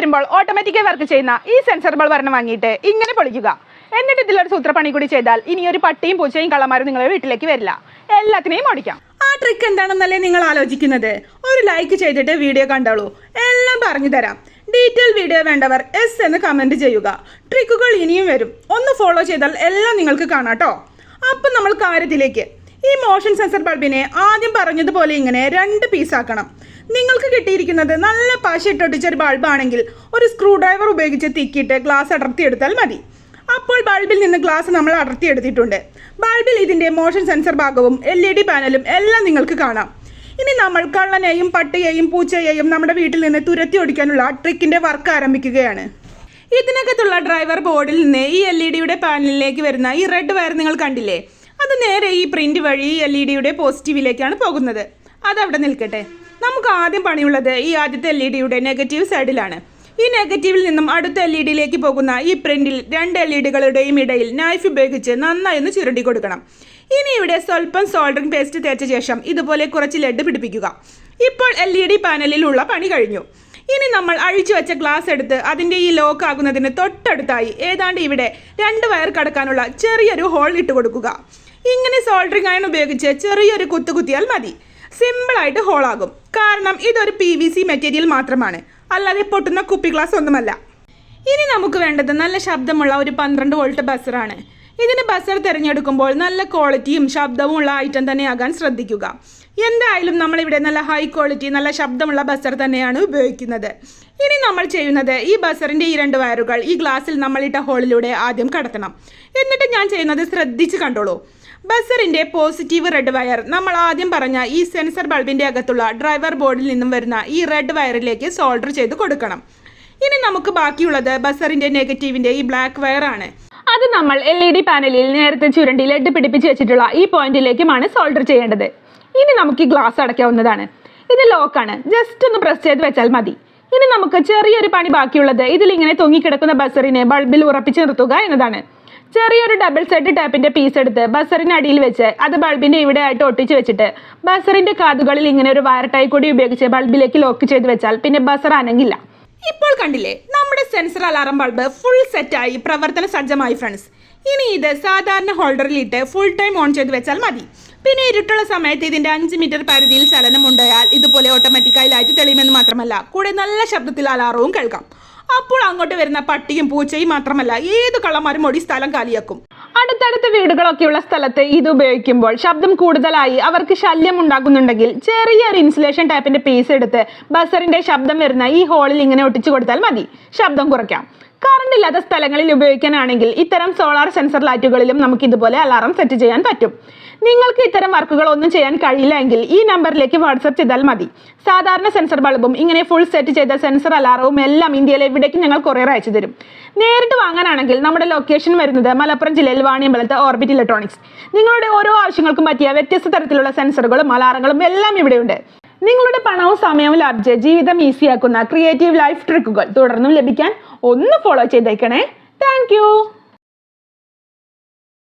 വരുമ്പോൾ ഓട്ടോമാറ്റിക്കായി വർക്ക് ചെയ്യുന്ന ഈ സെൻസർ ബൾബ് ഒരെണ്ണം വാങ്ങിയിട്ട് ഇങ്ങനെ പൊളിക്കുക. എന്നിട്ട് ഇതിലൊരു സൂത്രപ്പണി കൂടി ചെയ്താൽ ഇനി ഒരു പട്ടിയും പൂച്ചയും കള്ളമാരും നിങ്ങളുടെ വീട്ടിലേക്ക് വരില്ല. എല്ലാത്തിനെയും ഓടിക്കാം. ആ ട്രിക്ക് എന്താണെന്നല്ലേ നിങ്ങൾ ആലോചിക്കുന്നത്? ഒരു ലൈക്ക് ചെയ്തിട്ട് വീഡിയോ കണ്ടോളൂ എല്ലാം പറഞ്ഞു തരാം. ഡീറ്റെയിൽ വീഡിയോ വേണ്ടവർ എസ് എന്ന് കമന്റ് ചെയ്യുക. ട്രിക്കുകൾ ഇനിയും വരും. ഒന്ന് ഫോളോ ചെയ്താൽ എല്ലാം നിങ്ങൾക്ക് കാണാട്ടോ അപ്പം നമ്മൾ കാര്യത്തിലേക്ക്. ഈ മോഷൻ സെൻസർ ബൾബിനെ ആദ്യം പറഞ്ഞതുപോലെ ഇങ്ങനെ രണ്ട് പീസാക്കണം നിങ്ങൾക്ക് കിട്ടിയിരിക്കുന്നത് നല്ല പശ ഇട്ടൊട്ടിച്ച ഒരു ബൾബാണെങ്കിൽ ഒരു സ്ക്രൂ ഡ്രൈവർ ഉപയോഗിച്ച് തിക്കിയിട്ട് ഗ്ലാസ് അടർത്തിയെടുത്താൽ മതി. അപ്പോൾ ബൾബിൽ നിന്ന് ഗ്ലാസ് നമ്മൾ അടർത്തിയെടുത്തിട്ടുണ്ട്. ബൾബിൽ ഇതിന്റെ മോഷൻ സെൻസർ ഭാഗവും എൽ ഇ ഡി പാനലും എല്ലാം നിങ്ങൾക്ക് കാണാം. ഇനി നമ്മൾ കള്ളനെയും പട്ടിയെയും പൂച്ചയെയും നമ്മുടെ വീട്ടിൽ നിന്ന് തുരത്തി ഓടിക്കാനുള്ള ട്രിക്കിന്റെ വർക്ക് ആരംഭിക്കുകയാണ്. ഇതിനകത്തുള്ള ഡ്രൈവർ ബോർഡിൽ നിന്ന് ഈ എൽ ഇ ഡിയുടെ പാനലിലേക്ക് വരുന്ന ഈ റെഡ് വയർ നിങ്ങൾ കണ്ടില്ലേ? അത് നേരെ ഈ പ്രിന്റ് വഴി എൽ ഇ ഡിയുടെ പോസിറ്റീവിലേക്കാണ് പോകുന്നത്. അതവിടെ നിൽക്കട്ടെ. നമുക്ക് ആദ്യം പണിയുള്ളത് ഈ ആദ്യത്തെ എൽ ഇ ഡിയുടെ നെഗറ്റീവ് സൈഡിലാണ് ഈ നെഗറ്റീവിൽ നിന്നും അടുത്ത എൽ ഇ ഡിയിലേക്ക് പോകുന്ന ഈ പ്രിന്റിൽ രണ്ട് എൽ ഇ ഡികളുടെയും ഇടയിൽ നൈഫ് ഉപയോഗിച്ച് നന്നായി ഒന്ന് ചുരുണ്ടി കൊടുക്കണം. ഇനി ഇവിടെ സ്വല്പം സോൾഡറിംഗ് പേസ്റ്റ് തേച്ച ശേഷം ഇതുപോലെ കുറച്ച് ലെഡ് പിടിപ്പിക്കുക. ഇപ്പോൾ എൽ ഇ ഡി പാനലിലുള്ള പണി കഴിഞ്ഞു. ഇനി നമ്മൾ അഴിച്ചു വെച്ച ഗ്ലാസ് എടുത്ത് അതിന്റെ ഈ ലോക്ക് ആകുന്നതിന് തൊട്ടടുത്തായി ഏതാണ്ട് ഇവിടെ രണ്ട് വയർ കടക്കാനുള്ള ചെറിയൊരു ഹോൾ ഇട്ട് കൊടുക്കുക. ഇങ്ങനെ സോൾഡറിംഗ് അയൺ ഉപയോഗിച്ച് ചെറിയൊരു കുത്തു കുത്തിയാൽ മതി. സിമ്പിളായിട്ട് ഹോളാകും കാരണം ഇതൊരു പി വി സി മെറ്റീരിയൽ മാത്രമാണ്. അല്ലാതെ പൊട്ടുന്ന കുപ്പി ഗ്ലാസ് ഒന്നുമല്ല. ഇനി നമുക്ക് വേണ്ടത് നല്ല ശബ്ദമുള്ള ഒരു പന്ത്രണ്ട് വോൾട്ട് ബസറാണ് ഇതിന് ബസർ തിരഞ്ഞെടുക്കുമ്പോൾ നല്ല ക്വാളിറ്റിയും ശബ്ദവും ഉള്ള ഐറ്റം തന്നെയാകാൻ ശ്രദ്ധിക്കുക. എന്തായാലും നമ്മളിവിടെ നല്ല ഹൈ ക്വാളിറ്റി നല്ല ശബ്ദമുള്ള ബസർ തന്നെയാണ് ഉപയോഗിക്കുന്നത്. ഇനി നമ്മൾ ചെയ്യുന്നത് ഈ ബസറിന്റെ ഈ രണ്ട് വയറുകൾ ഈ ഗ്ലാസ്സിൽ നമ്മളിട്ട ഹോളിലൂടെ ആദ്യം കടത്തണം. എന്നിട്ട് ഞാൻ ചെയ്യുന്നത് ശ്രദ്ധിച്ച് കണ്ടോളൂ. ബസറിന്റെ പോസിറ്റീവ് റെഡ് വയർ. നമ്മൾ ആദ്യം പറഞ്ഞ ഈ സെൻസർ ബൾബിന്റെ അകത്തുള്ള ഡ്രൈവർ ബോർഡിൽ നിന്നും വരുന്ന ഈ റെഡ് വയറിലേക്ക് സോൾഡർ ചെയ്ത് കൊടുക്കണം. ഇനി നമുക്ക് ബാക്കിയുള്ളത് ബസറിന്റെ നെഗറ്റീവിന്റെ ഈ ബ്ലാക്ക് വയർ ആണ്. അത് നമ്മൾ എൽ ഇ ഡി പാനലിൽ നേരത്തെ ചുരണ്ടി ലെഡ് പിടിപ്പിച്ച് വെച്ചിട്ടുള്ള ഈ പോയിന്റിലേക്കുമാണ് സോൾഡർ ചെയ്യേണ്ടത്. ഇനി നമുക്ക് ഈ ഗ്ലാസ് അടയ്ക്കാവുന്നതാണ്. ഇത് ലോക്കാണ് ജസ്റ്റ് ഒന്ന് പ്രസ് ചെയ്ത് വെച്ചാൽ മതി. ഇനി നമുക്ക് ചെറിയൊരു പണി ബാക്കിയുള്ളത് ഇതിലിങ്ങനെ തൂങ്ങിക്കിടക്കുന്ന ബസറിനെ ബൾബിൽ ഉറപ്പിച്ച് നിർത്തുക എന്നതാണ്. ചെറിയൊരു ഡബിൾ സെറ്റ് ടാപ്പിന്റെ പീസ് എടുത്ത് ബസറിന് അടിയിൽ വെച്ച് അത് ബൾബിന്റെ ഇവിടെ ആയിട്ട് ഒട്ടിച്ച് വെച്ചിട്ട് ബസറിന്റെ കാതുകളിൽ ഇങ്ങനെ ഒരു വയർ ടൈ കൂടി ഉപയോഗിച്ച് ബൾബിലേക്ക് ലോക്ക് ചെയ്ത് വെച്ചാൽ പിന്നെ ബസർ അനങ്ങില്ല. ഇപ്പോൾ കണ്ടില്ലേ നമ്മുടെ സെൻസർ അലാറം ബൾബ് ഫുൾ സെറ്റായി പ്രവർത്തന സജ്ജമായി ഫ്രണ്ട്സ് ഇനി ഇത് സാധാരണ ഹോൾഡറിൽ ഇട്ട് ഫുൾ ടൈം ഓൺ ചെയ്ത് വെച്ചാൽ മതി. പിന്നെ ഇരുട്ടുള്ള സമയത്ത് ഇതിന്റെ അഞ്ച് മീറ്റർ പരിധിയിൽ ചലനം ഉണ്ടായാൽ ഇതുപോലെ ഓട്ടോമാറ്റിക്കായി ലൈറ്റ് തെളിയുമെന്ന് മാത്രമല്ല കൂടെ നല്ല ശബ്ദത്തിൽ അലാറവും കേൾക്കാം. അപ്പോൾ അങ്ങോട്ട് വരുന്ന പട്ടിയും പൂച്ചയും മാത്രമല്ല ഏത് കള്ളന്മാരും ഓടി സ്ഥലം കാലിയാക്കും. അടുത്തടുത്ത വീടുകളൊക്കെയുള്ള സ്ഥലത്ത് ഇത് ഉപയോഗിക്കുമ്പോൾ ശബ്ദം കൂടുതലായി അവർക്ക് ശല്യം ഉണ്ടാകുന്നുണ്ടെങ്കിൽ ചെറിയൊരു ഇൻസുലേഷൻ ടൈപ്പിന്റെ പീസ് എടുത്ത് ബസറിന്റെ ശബ്ദം വരുന്ന ഈ ഹോളിൽ ഇങ്ങനെ ഒട്ടിച്ചു കൊടുത്താൽ മതി. ശബ്ദം കുറയ്ക്കാം. കറണ്ട് ഇല്ലാത്ത സ്ഥലങ്ങളിൽ ഉപയോഗിക്കാനാണെങ്കിൽ ഇത്തരം സോളാർ സെൻസർ ലൈറ്റുകളിലും നമുക്ക് ഇതുപോലെ അലാറം സെറ്റ് ചെയ്യാൻ പറ്റും. നിങ്ങൾക്ക് ഇത്തരം വർക്കുകൾ ഒന്നും ചെയ്യാൻ കഴിയില്ല എങ്കിൽ ഈ നമ്പറിലേക്ക് വാട്സപ്പ് ചെയ്താൽ മതി. സാധാരണ സെൻസർ ബൾബും ഇങ്ങനെ ഫുൾ സെറ്റ് ചെയ്ത സെൻസർ അലാറവും എല്ലാം ഇന്ത്യയിലെ എവിടേക്ക് ഞങ്ങൾ കൊറിയർ അയച്ചു തരും. നേരിട്ട് വാങ്ങാനാണെങ്കിൽ നമ്മുടെ ലൊക്കേഷൻ വരുന്നത് മലപ്പുറം ജില്ലയിൽ വാണിയമ്പലത്തെ ഓർബിറ്റ് ഇലക്ട്രോണിക്സ് നിങ്ങളുടെ ഓരോ ആവശ്യങ്ങൾക്കും പറ്റിയ വ്യത്യസ്ത തരത്തിലുള്ള സെൻസറുകളും അലാറങ്ങളും എല്ലാം ഇവിടെയുണ്ട്. നിങ്ങളുടെ പണവും സമയവും ലാഭിച്ച് ജീവിതം ഈസിയാക്കുന്ന ക്രിയേറ്റീവ് ലൈഫ് ട്രിക്കുകൾ തുടർന്നും ലഭിക്കാൻ ഒന്ന് ഫോളോ ചെയ്തേക്കണേ. താങ്ക്